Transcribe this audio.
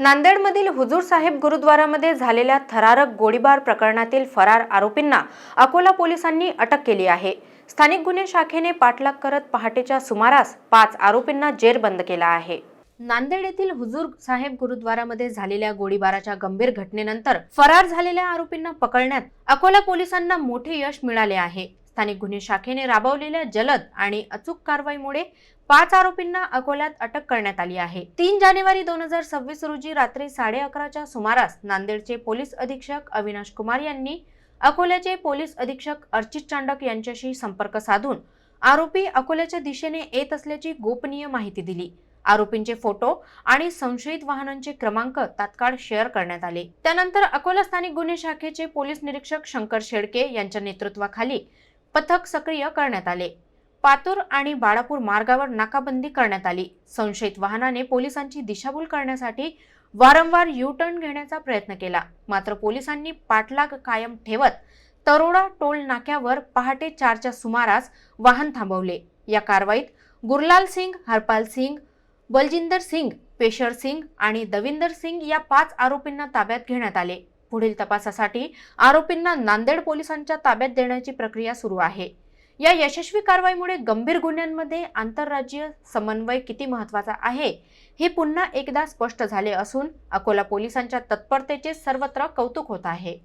नांदेडमधील हुजूर साहेब गुरुद्वारामध्ये झालेल्या थरारक गोळीबार प्रकरणातील फरार आरोपींना अकोला पोलिसांनी अटक केली आहे. स्थानिक गुन्हे शाखेने पाठलाग करत पहाटेच्या सुमारास पाच आरोपींना जेरबंद केला आहे. नांदेड येथील हुजूर साहेब गुरुद्वारामध्ये झालेल्या गोळीबाराच्या गंभीर घटनेनंतर फरार झालेल्या आरोपींना पकडण्यात अकोला पोलिसांना मोठे यश मिळाले आहे. स्थानिक गुन्हे शाखेने राबवलेल्या जलद आणि अचूक कारवाईमुळे पाच आरोपींना अकोल्यात अटक करण्यात आली आहे. तीन जानेवारी दोन हजार सव्वीस रोजी रात्री साडे अकराच्या सुमारास नांदेडचे पोलीस अधीक्षक अविनाश कुमार यांनी अकोल्याचे पोलीस अधीक्षक अर्चित चांडक यांच्याशी संपर्क साधून आरोपी अकोल्याच्या दिशेने येत असल्याची गोपनीय माहिती दिली. आरोपींचे फोटो आणि संशयित वाहनांचे क्रमांक तात्काळ शेअर करण्यात आले. त्यानंतर अकोला स्थानिक गुन्हे शाखेचे पोलीस निरीक्षक शंकर शेडके यांच्या नेतृत्वाखाली पथक सक्रिय करण्यात आले. पातूर आणि बाळापूर मार्गावर नाकाबंदी करण्यात आली. संशयित वाहनाने पोलिसांची दिशाभूल करण्यासाठी वारंवार यू टर्न घेण्याचा प्रयत्न केला. मात्र पोलिसांनी पाठलाग कायम ठेवत तरोडा टोल नाक्यावर पहाटे चारच्या सुमारास वाहन थांबवले. या कारवाईत गुरलाल सिंग हरपाल सिंग बलजिंदर सिंग पेशर सिंग आणि दविंदर सिंग या पाच आरोपींना ताब्यात घेण्यात आले. पुढील तपासासाठी आरोपींना नांदेड पोलिसांच्या ताब्यात देण्याची प्रक्रिया सुरू आहे. या यशस्वी कारवाईमुळे गंभीर गुन्ह्यांमध्ये आंतरराज्यीय समन्वय किती महत्त्वाचा आहे हे पुन्हा एकदा स्पष्ट झाले असून अकोला पोलिसांच्या तत्परतेचे सर्वत्र कौतुक होत आहे.